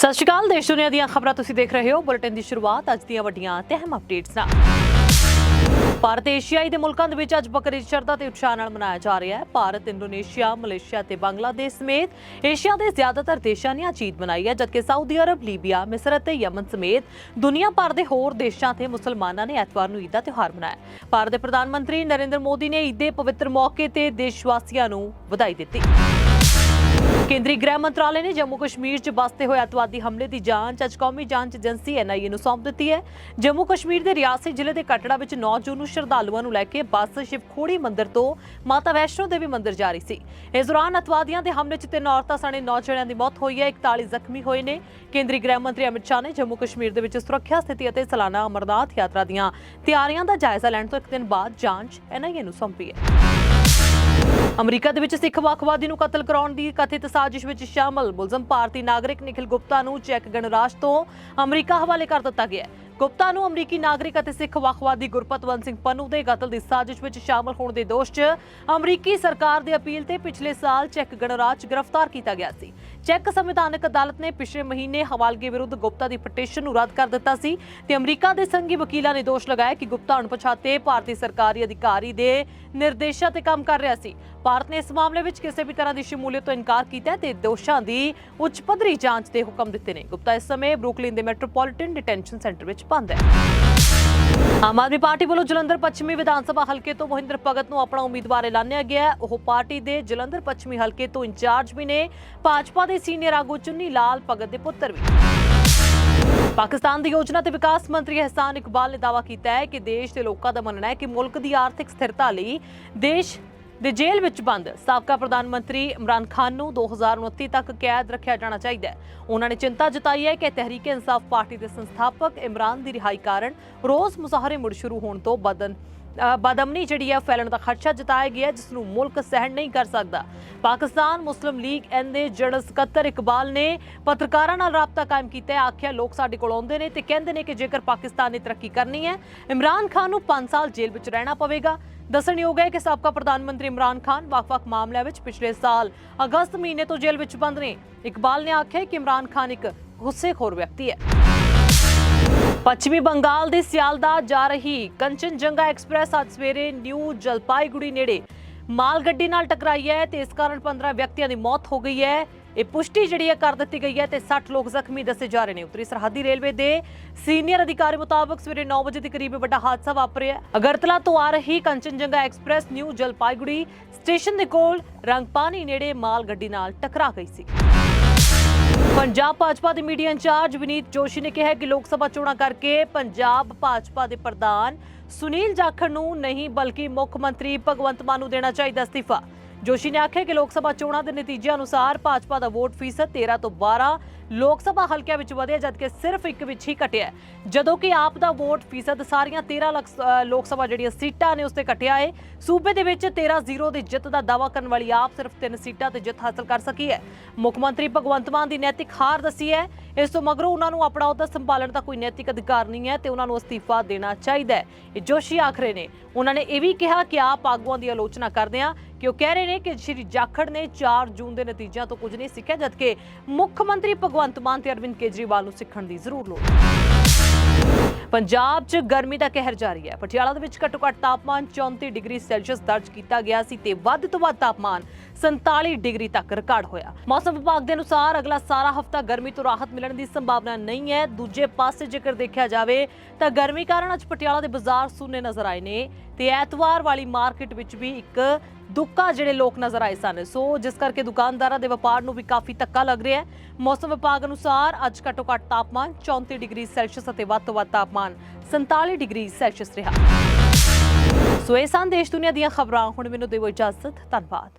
ਸਤਿ ਸ਼੍ਰੀ ਅਕਾਲ, ਦੇਸ਼ ਦੁਨੀਆ ਦੀਆਂ ਖਬਰਾਂ ਤੁਸੀਂ ਦੇਖ ਰਹੇ ਹੋ, ਬੁਲੇਟਿਨ ਦੀ ਸ਼ੁਰੂਆਤ, ਅੱਜ ਦੀਆਂ ਵੱਡੀਆਂ ਤੇ ਅਹਿਮ ਅਪਡੇਟਸ ਨਾਲ। ਭਾਰਤ ਏਸ਼ੀਆਈ ਦੇ ਮੁਲਕਾਂ ਦੇ ਵਿੱਚ ਅੱਜ ਬਕਰੀਦ ਸ਼ਰਧਾ ਤੇ ਉਤਸ਼ਾਹ ਨਾਲ ਮਨਾਇਆ ਜਾ ਰਿਹਾ ਹੈ। ਭਾਰਤ, ਇੰਡੋਨੇਸ਼ੀਆ, ਮਲੇਸ਼ੀਆ ਤੇ ਬੰਗਲਾਦੇਸ਼ ਸਮੇਤ ਏਸ਼ੀਆ ਦੇ ਜ਼ਿਆਦਾਤਰ ਦੇਸ਼ਾਂ ਨੇ ਅੱਜ ਈਦ ਮਨਾਈ ਹੈ, ਜਦਕਿ ਸਾਊਦੀ ਅਰਬ, ਲੀਬੀਆ, ਮਿਸਰ ਅਤੇ ਯਮਨ ਸਮੇਤ ਦੁਨੀਆ ਭਰ ਦੇ ਹੋਰ ਦੇਸ਼ਾਂ ਤੇ ਮੁਸਲਮਾਨਾਂ ਨੇ ਐਤਵਾਰ ਨੂੰ ਈਦ ਦਾ ਤਿਉਹਾਰ ਮਨਾਇਆ ਭਾਰਤ ਦੇ ਪ੍ਰਧਾਨ ਮੰਤਰੀ ਨਰਿੰਦਰ ਮੋਦੀ ਨੇ ਈਦ ਦੇ ਪਵਿੱਤਰ ਮੌਕੇ ਤੇ ਦੇਸ਼ ਵਾਸੀਆਂ ਨੂੰ ਵਧਾਈ ਦਿੱਤੀ। ਕੇਂਦਰੀ ਗ੍ਰਹਿ ਮੰਤਰਾਲੇ ਨੇ ਜੰਮੂ ਕਸ਼ਮੀਰ 'ਚ ਬਸਤੇ ਹੋਏ ਅਤਵਾਦੀ ਹਮਲੇ ਦੀ ਜਾਂਚ, ਅੱਜ ਕੌਮੀ ਜਾਂਚ ਏਜੰਸੀ ਐਨਆਈਏ ਨੂੰ ਸੌਂਪ ਦਿੱਤੀ ਹੈ। ਜੰਮੂ ਕਸ਼ਮੀਰ ਦੇ ਰਿਆਸੀ ਜ਼ਿਲ੍ਹੇ ਦੇ ਕਟੜਾ ਵਿੱਚ 9 ਜੂਨ ਨੂੰ ਸ਼ਰਧਾਲੂਆਂ ਨੂੰ ਲੈ ਕੇ ਬੱਸ ਸ਼ਿਵਖੋੜੀ ਮੰਦਿਰ ਤੋਂ ਮਾਤਾ ਵੈਸ਼ਨੋ ਦੇਵੀ ਮੰਦਿਰ ਜਾ ਰਹੀ ਸੀ। ਇਸ ਦੌਰਾਨ ਅਤਵਾਦੀਆਂ ਦੇ ਹਮਲੇ 'ਚ ਤਿੰਨ ਔਰਤਾਂ ਸਣੇ 9 ਜਣਿਆਂ ਦੀ ਮੌਤ ਹੋਈ ਹੈ। 41 ਜ਼ਖਮੀ ਹੋਏ ਨੇ। ਕੇਂਦਰੀ ਗ੍ਰਹਿ ਮੰਤਰੀ ਅਮਿਤ ਸ਼ਾਹ ਨੇ ਜੰਮੂ ਕਸ਼ਮੀਰ ਦੇ ਵਿੱਚ ਸੁਰੱਖਿਆ ਸਥਿਤੀ ਅਤੇ ਸਾਲਾਨਾ ਅਮਰਨਾਥ ਯਾਤਰਾ ਦੀਆਂ ਤਿਆਰੀਆਂ ਦਾ ਜਾਇਜ਼ਾ ਲੈਣ ਤੋਂ ਇੱਕ ਦਿਨ ਬਾਅਦ ਜਾਂਚ ਐਨਆਈਏ ਨੂੰ ਸੌਂਪੀ ਹੈ। ਅਮਰੀਕਾ ਦੇ ਵਿੱਚ ਸਿੱਖ ਵੱਖਵਾਦੀ ਨੂੰ ਕਤਲ ਕਰਾਉਣ ਦੀ ਕਥਿਤ ਸਾਜ਼ਿਸ਼ ਵਿੱਚ ਸ਼ਾਮਲ। ਮੁਲਜ਼ਮ ਭਾਰਤੀ ਨਾਗਰਿਕ ਨਿਖਿਲ ਗੁਪਤਾ ਨੂੰ ਚੈੱਕ ਗਣਰਾਜ ਤੋਂ ਅਮਰੀਕਾ ਹਵਾਲੇ ਕਰ ਦਿੱਤਾ ਗਿਆ ਹੈ। ਗੁਪਤਾ ਨੂੰ ਅਮਰੀਕੀ ਨਾਗਰਿਕ ਅਤੇ ਸਿੱਖ ਵੱਖਵਾਦੀ ਗੁਰਪਤਵੰਤ ਸਿੰਘ ਪੰਨੂ ਦੇ ਕਤਲ ਦੀ ਸਾਜ਼ਿਸ਼ ਵਿੱਚ ਸ਼ਾਮਲ ਹੋਣ ਦੇ ਦੋਸ਼ 'ਚ ਅਮਰੀਕੀ ਸਰਕਾਰ ਦੇ ਅਪੀਲ ਤੇ ਪਿਛਲੇ ਸਾਲ ਚੈੱਕ ਗਣਰਾਜ ਗ੍ਰਿਫਤਾਰ ਕੀਤਾ ਗਿਆ ਸੀ। ਚੈੱਕ ਸੰਵਿਧਾਨਕ ਅਦਾਲਤ ਨੇ ਪਿਛਲੇ ਮਹੀਨੇ ਹਵਾਲਗੇ ਵਿਰੁੱਧ ਗੁਪਤਾ ਦੀ ਪਟੀਸ਼ਨ ਨੂੰ ਰੱਦ ਕਰ ਦਿੱਤਾ ਸੀ ਤੇ ਅਮਰੀਕਾ ਦੇ ਸੰਘੀ ਵਕੀਲਾਂ ਨੇ ਦੋਸ਼ ਲਗਾਇਆ ਕਿ ਗੁਪਤਾ ਅਣਪਛਾਤੇ ਭਾਰਤੀ ਸਰਕਾਰੀ ਅਧਿਕਾਰੀ ਦੇ ਨਿਰਦੇਸ਼ਾਂ ਤੇ ਕੰਮ ਕਰ ਰਿਹਾ ਸੀ। ਭਾਰਤ ਨੇ ਇਸ ਮਾਮਲੇ ਵਿੱਚ ਕਿਸੇ ਵੀ ਤਰ੍ਹਾਂ ਦੀ ਸ਼ਮੂਲੀਅਤ ਤੋਂ ਇਨਕਾਰ ਕੀਤਾ ਤੇ ਦੋਸ਼ਾਂ ਦੀ ਉੱਚ ਪੱਧਰੀ ਜਾਂਚ ਦੇ ਹੁਕਮ ਦਿੱਤੇ ਨੇ। ਗੁਪਤਾ ਇਸ ਸਮੇਂ ਬਰੁਕਲਿਨ ਦੇ ਮੈਟਰੋਪੋਲੀਟਨ ਡਿਟੈਂਸ਼ਨ ਸੈਂਟਰ ਵਿੱਚ ਬੰਦ ਹੈ ਆਮ ਆਦਮੀ ਪਾਰਟੀ ਵੱਲੋਂ ਜਲੰਧਰ ਪੱਛਮੀ ਵਿਧਾਨ ਸਭਾ ਹਲਕੇ ਤੋਂ ਮਹਿੰਦਰ ਭਗਤ ਨੂੰ ਆਪਣਾ ਉਮੀਦਵਾਰ ਐਲਾਨਿਆ ਗਿਆ ਹੈ। ਉਹ ਪਾਰਟੀ ਦੇ ਜਲੰਧਰ ਪੱਛਮੀ ਹਲਕੇ ਤੋਂ ਇੰਚਾਰਜ ਵੀ ਨੇ। ਭਾਜਪਾ ਦੇ ਸੀਨੀਅਰ ਆਗੂ ਚੁੰਨੀ ਲਾਲ ਭਗਤ ਦੇ ਪੁੱਤਰ ਵੀ। ਪਾਕਿਸਤਾਨ ਦੀ ਯੋਜਨਾ ਤੇ ਵਿਕਾਸ ਮੰਤਰੀ ਅਹਿਸਾਨ ਇਕਬਾਲ ਨੇ ਦਾਅਵਾ ਕੀਤਾ ਹੈ ਕਿ ਦੇਸ਼ ਦੇ ਲੋਕਾਂ ਦਾ ਮੰਨਣਾ ਹੈ ਕਿ ਮੁਲਕ ਦੀ ਆਰਥਿਕ ਸਥਿਰਤਾ ਲਈ ਦੇਸ਼ ਦੇ ਜੇਲ੍ਹ ਵਿੱਚ ਬੰਦ। ਸਾਬਕਾ ਪ੍ਰਧਾਨ ਮੰਤਰੀ ਇਮਰਾਨ ਖਾਨ ਨੂੰ 2029 ਤੱਕ ਕੈਦ ਰੱਖਿਆ ਜਾਣਾ ਚਾਹੀਦਾ ਹੈ। ਉਹਨਾਂ ਨੇ ਚਿੰਤਾ ਜਤਾਈ ਹੈ ਕਿ ਤਹਿਰੀਕ ਇਨਸਾਫ ਪਾਰਟੀ ਦੇ ਸੰਸਥਾਪਕ ਇਮਰਾਨ ਦੀ ਰਿਹਾਈ ਕਾਰਨ ਰੋਜ਼ ਮੁਜ਼ਾਹਰੇ ਮੁੜ ਸ਼ੁਰੂ ਹੋਣ ਤੋਂ ਬਦਨ ਬਦਮਨੀ ਜਿਹੜੀ ਹੈ ਫੈਲਣ ਦਾ ਖਰਚਾ ਜਤਾਇਆ ਗਿਆ ਜਿਸ ਨੂੰ ਮੁਲਕ ਸਹਿਣ ਨਹੀਂ ਕਰ ਸਕਦਾ। ਪਾਕਿਸਤਾਨ ਮੁਸਲਿਮ ਲੀਗ ਐਨ ਦੇ ਜਨਰਲ ਸਕੱਤਰ ਇਕਬਾਲ ਨੇ ਪੱਤਰਕਾਰਾਂ ਨਾਲ ਰਾਬਤਾ ਕਾਇਮ ਕੀਤਾ ਹੈ। ਆਖਿਆ, ਲੋਕ ਸਾਡੇ ਕੋਲ ਆਉਂਦੇ ਨੇ ਤੇ ਕਹਿੰਦੇ ਨੇ ਕਿ ਜੇਕਰ ਪਾਕਿਸਤਾਨ ਨੇ ਤਰੱਕੀ ਕਰਨੀ ਹੈ, ਇਮਰਾਨ ਖਾਨ ਨੂੰ 5 ਸਾਲ ਜੇਲ੍ਹ ਵਿੱਚ ਰਹਿਣਾ ਪਵੇਗਾ। ਦੱਸਣਯੋਗ ਹੈ ਕਿ ਸਾਬਕਾ ਪ੍ਰਧਾਨ ਮੰਤਰੀ ਇਮਰਾਨ ਖਾਨ ਵੱਖ-ਵੱਖ ਮਾਮਲਿਆਂ ਵਿੱਚ ਪਿਛਲੇ ਸਾਲ ਅਗਸਤ ਮਹੀਨੇ ਤੋਂ ਜੇਲ੍ਹ ਵਿੱਚ ਬੰਦ ਨੇ। ਇਕਬਾਲ ਨੇ ਆਖਿਆ ਕਿ ਇਮਰਾਨ ਖਾਨ ਇੱਕ ਗੁੱਸੇਖੋਰ ਵਿਅਕਤੀ ਹੈ। ਪੱਛਮੀ ਬੰਗਾਲ ਦੇ ਸਿਆਲਦਾ ਜਾ ਰਹੀ ਕੰਚਨਜੰਗਾ ਐਕਸਪ੍ਰੈਸ ਅੱਜ ਸਵੇਰੇ ਨਿਊ ਜਲਪਾਈਗੁੜੀ ਨੇੜੇ ਮਾਲ ਗੱਡੀ ਨਾਲ ਟਕਰਾਈ ਹੈ ਤੇ ਇਸ ਕਾਰਨ 15 ਵਿਅਕਤੀਆਂ ਦੀ ਮੌਤ ਹੋ ਗਈ ਹੈ। ਇਹ ਪੁਸ਼ਟੀ ਜਿਹੜੀ ਹੈ ਕਰ ਦਿੱਤੀ ਗਈ ਹੈ ਤੇ 60 ਲੋਕ ਜ਼ਖਮੀ ਦੱਸੇ ਜਾ ਰਹੇ ਨੇ। ਉੱਤਰੀ ਸਰਹੱਦੀ ਰੇਲਵੇ ਦੇ ਸੀਨੀਅਰ ਅਧਿਕਾਰੀ ਮੁਤਾਬਕ ਸਵੇਰੇ 9 ਵਜੇ ਦੇ ਕਰੀਬ ਵੱਡਾ ਹਾਦਸਾ ਵਾਪਰਿਆ ਅਗਰਤਲਾ ਤੋਂ ਆ ਰਹੀ Kanchenjunga express new Jalpaiguri station ਦੇ ਕੋਲ ਰੰਗਪਾਨੀ ਨੇੜੇ ਮਾਲ ਗੱਡੀ ਨਾਲ ਟਕਰਾ ਗਈ ਸੀ। ਪੰਜਾਬ ਭਾਜਪਾ ਦੇ ਮੀਡੀਆ ਇੰਚਾਰਜ ਵਿਨੀਤ ਜੋਸ਼ੀ ਨੇ ਕਿਹਾ ਕਿ ਲੋਕ ਸਭਾ ਚੋਣਾਂ ਕਰਕੇ ਪੰਜਾਬ ਭਾਜਪਾ ਦੇ ਪ੍ਰਧਾਨ ਸੁਨੀਲ ਜਾਖੜ ਨੂੰ ਨਹੀਂ ਬਲਕਿ ਮੁੱਖ ਮੰਤਰੀ ਭਗਵੰਤ ਮਾਨ ਨੂੰ ਦੇਣਾ ਚਾਹੀਦਾ ਅਸਤੀਫਾ। ਜੋਸ਼ੀ ਨੇ ਆਖਿਆ ਕਿ ਲੋਕ ਸਭਾ ਚੋਣਾਂ ਦੇ ਨਤੀਜਿਆਂ ਅਨੁਸਾਰ ਭਾਜਪਾ ਦਾ ਵੋਟ ਫੀਸਦ 13 ਤੋਂ 12 ਲੋਕ ਸਭਾ ਹਲਕਿਆਂ ਵਿੱਚ ਵਧਿਆ, ਜਦਕਿ ਸਿਰਫ ਇੱਕ ਵਿੱਚ ਹੀ ਘਟਿਆ ਜਦੋਂ ਕਿ ਆਪ ਦਾ ਵੋਟ ਫੀਸਦ ਸਾਰੀਆਂ 13 ਲੱਖ ਲੋਕ ਸਭਾ ਜਿਹੜੀਆਂ ਸੀਟਾਂ ਨੇ, ਉਸ ਤੇ ਘਟਿਆ ਹੈ। ਸੂਬੇ ਦੇ ਵਿੱਚ 13-0 ਦੀ ਜਿੱਤ ਦਾ ਦਾਅਵਾ ਕਰਨ ਵਾਲੀ ਆਪ ਸਿਰਫ 3 ਸੀਟਾਂ ਤੇ ਜਿੱਤ ਹਾਸਲ ਕਰ ਸਕੀ ਹੈ। ਮੁੱਖ ਮੰਤਰੀ ਭਗਵੰਤ ਮਾਨ ਦੀ ਨੈਤਿਕ ਹਾਰ ਦੱਸੀ ਹੈ। ਇਸ ਤੋਂ ਮਗਰੋਂ ਉਹਨਾਂ ਨੂੰ ਆਪਣਾ ਅਹੁਦਾ ਸੰਭਾਲਣ ਦਾ ਕੋਈ ਨੈਤਿਕ ਅਧਿਕਾਰ ਨਹੀਂ ਹੈ ਤੇ ਉਹਨਾਂ ਨੂੰ ਅਸਤੀਫਾ ਦੇਣਾ ਚਾਹੀਦਾ ਹੈ। ਇਹ ਜੋਸ਼ੀ ਆਖਰੇ ਨੇ। ਉਹਨਾਂ ਨੇ ਇਹ ਵੀ ਕਿਹਾ ਕਿ ਆਪ ਆਗੂਆਂ ਦੀ ਆਲੋਚਨਾ ਕਰਦੇ ਆ ਕਿ ਉਹ ਕਹਿ ਰਹੇ ਨੇ ਕਿ ਸ਼੍ਰੀ ਜਾਖੜ ਨੇ 4 ਜੂਨ ਦੇ ਨਤੀਜਿਆਂ ਤੋਂ ਕੁਝ ਨਹੀਂ ਸਿੱਖਿਆ, ਜਦਕਿ ਮੁੱਖ ਮੰਤਰੀ ਭਗਵੰਤ ਮਾਨ ਤੇ ਅਰਵਿੰਦ ਕੇਜਰੀਵਾਲ ਨੂੰ ਸਿੱਖਣ ਦੀ ਜ਼ਰੂਰ ਲੋੜ ਪੰਜਾਬ 'ਚ ਗਰਮੀ ਦਾ ਕਹਿਰ ਜਾਰੀ ਹੈ। ਪਟਿਆਲਾ ਦੇ ਵਿੱਚ ਘੱਟੋ-ਘੱਟ ਤਾਪਮਾਨ 34 ਡਿਗਰੀ ਸੈਲਸੀਅਸ ਦਰਜ ਕੀਤਾ ਗਿਆ ਸੀ ਤੇ ਵੱਧ ਤੋਂ ਵੱਧ ਤਾਪਮਾਨ 47 ਡਿਗਰੀ ਤੱਕ ਰਿਕਾਰਡ ਹੋਇਆ। ਮੌਸਮ ਵਿਭਾਗ ਦੇ ਅਨੁਸਾਰ ਅਗਲਾ ਸਾਰਾ ਹਫਤਾ ਗਰਮੀ ਤੋਂ ਰਾਹਤ ਮਿਲਣ ਦੀ ਸੰਭਾਵਨਾ ਨਹੀਂ ਹੈ। ਦੂਜੇ ਪਾਸੇ ਜੇਕਰ ਦੇਖਿਆ ਜਾਵੇ ਤਾਂ ਗਰਮੀ ਕਾਰਨ ਅੱਜ ਪਟਿਆਲਾ ਦੇ ਬਾਜ਼ਾਰ ਸੁੰਨੇ ਨਜ਼ਰ ਆਏ ਨੇ। ਤੇ ਐਤਵਾਰ ਵਾਲੀ ਮਾਰਕੀਟ ਵਿੱਚ ਵੀ ਇੱਕ ਦੁੱਕਾ ਜਿਹੜੇ ਲੋਕ ਨਜ਼ਰ ਆਏ ਸਨ। ਸੋ ਜਿਸ ਕਰਕੇ ਦੁਕਾਨਦਾਰਾਂ ਦੇ ਵਪਾਰ ਨੂੰ ਵੀ ਕਾਫੀ ਧੱਕਾ ਲੱਗ ਰਿਹਾ ਹੈ। ਮੌਸਮ ਵਿਭਾਗ ਅਨੁਸਾਰ ਅੱਜ ਘੱਟੋ ਘੱਟ ਤਾਪਮਾਨ 34 ਡਿਗਰੀ ਸੈਲਸੀਅਸ ਅਤੇ ਵੱਧ ਤੋਂ ਵੱਧ ਤਾਪਮਾਨ 47 ਡਿਗਰੀ ਸੈਲਸੀਅਸ ਰਿਹਾ। ਸੋ ਇਹ ਸਨ ਦੇਸ਼ ਦੁਨੀਆ ਦੀਆਂ ਖਬਰਾਂ। ਹੁਣ ਮੈਨੂੰ ਦਿਓ ਇਜਾਜ਼ਤ। ਧੰਨਵਾਦ।